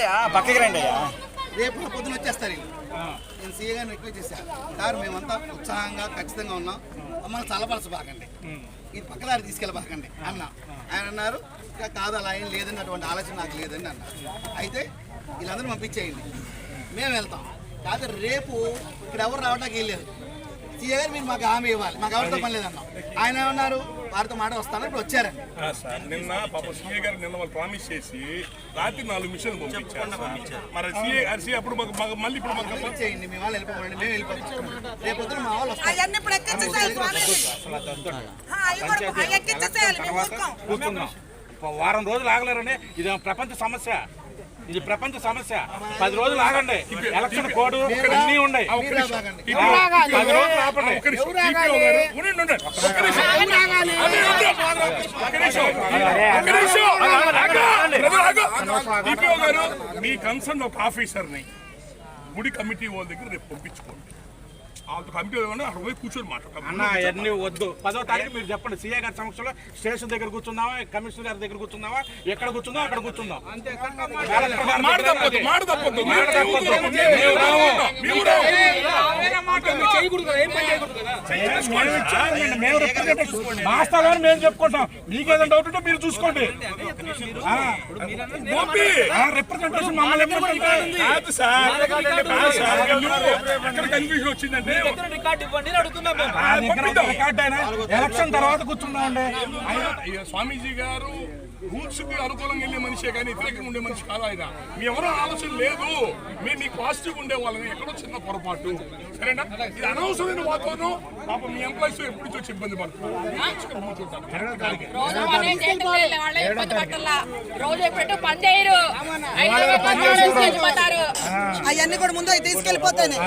రండయ్యా పక్కకి రండయ్యా రేపు పొద్దున వచ్చేస్తారు. నేను సీఏ గారిని రిక్వెస్ట్ చేశాను సార్ మేమంతా ఉత్సాహంగా ఖచ్చితంగా ఉన్నాం. మమ్మల్ని చల్లపరచబాకండి. ఇది పక్క దారి తీసుకెళ్ళబాకండి అన్న. ఆయన అన్నారు "ఇంకా కాదు అలా ఏం లేదని అటువంటి ఆలోచన నాకు లేదని అన్నారు అయితే వీళ్ళందరూ పంపించేయండి. మేము వెళ్తాం. కాదు రేపు ఇక్కడ ఎవరు రావడానికి వెళ్ళలేదు సీఏ గారు మీరు మాకు హామీ ఇవ్వాలి. మాకు ఎవరితో పని లేదన్నాం. ఆయన ఏమన్నారు? వారితో మాట వస్తాను. ఇప్పుడు వచ్చారండి. ఆ సార్ నిన్న పాప సీఏ గారు నిన్న వాళ్ళు ప్రామిస్ చేసి రాత్రి నాలుగు మిషన్లు పంపించారు సార్. మరి సీఏ సీఏ అప్పుడు మాకు మాకు మళ్ళీ ఇప్పుడు మాకు పంపించేయండి మీ వాళ్ళు వెళ్ళిపోకండి మేము వెళ్ళిపోతాం రేపు పొద్దున మా వాళ్ళు వస్తారు. అవన్నీ ఇప్పుడు ఎక్కించేసేయాలి స్వామికి. ఆ, అవి కూడా అవి ఎక్కించేసేయాలి మేము ఊరుకోం. కూర్చున్నాం ఒక వారం రోజులు ఆగలేరండి ఇది ప్రపంచ సమస్య. ఇది ప్రపంచ సమస్య. పది రోజులు ఆగండి. ఎలక్షన్ కోడ్ అన్నీ ఉన్నాయి. పది రోజులు ఆపండి. నిమిషం. గారు, ఉండండి, ఉండండి. నిమిషం. నిమిషం. నిమిషం. గారు మీ కన్సర్న్ ఒక ఆఫీసర్ని గుడి కమిటీ వాళ్ళ దగ్గర రేపు పంపించుకోండి. ఆ కమిటీ వాళ్ళు అక్కడ పోయి కూర్చొని అన్న మాట్లాడతాం అవన్నీ వద్దు. పదో తారీఖు మీరు చెప్పండి. సీఏ గారి సమక్షంలో స్టేషన్ దగ్గర కూర్చుందామా కమిషనర్ గారి దగ్గర కూర్చుందామా ఎక్కడ కూర్చుందాం అక్కడ కూర్చుందాం మేము representation- మా స్థలాన్ని మేము చెప్పుకుంటాం. డౌట్ ఉంటే మీరు చూసుకోండి. రిప్రజెంటేషన్ కన్ఫ్యూజన్ వచ్చిందంటే ఎలక్షన్ తర్వాత కూర్చున్నామండి. స్వామీజీ గారు రూల్స్కి అనుకూలంగా వెళ్ళే మనిషే కానీ వ్యతిరేకంగా ఉండే మనిషి కాదు ఆయన. మీ ఎవరో ఆలోచన లేదు. మేము మీకు పాజిటివ్ ఉండే వాళ్ళని ఎక్కడో చిన్న పొరపాటు. సరేనా? అనవసరమైన వాతావరణం. పాప మీ ఎంప్లాయీస్ ఎప్పుడు వచ్చి ఇబ్బంది పడుతున్నారు. పోతారు అవన్నీ కూడా ముందు తీసుకెళ్ళిపోతాయి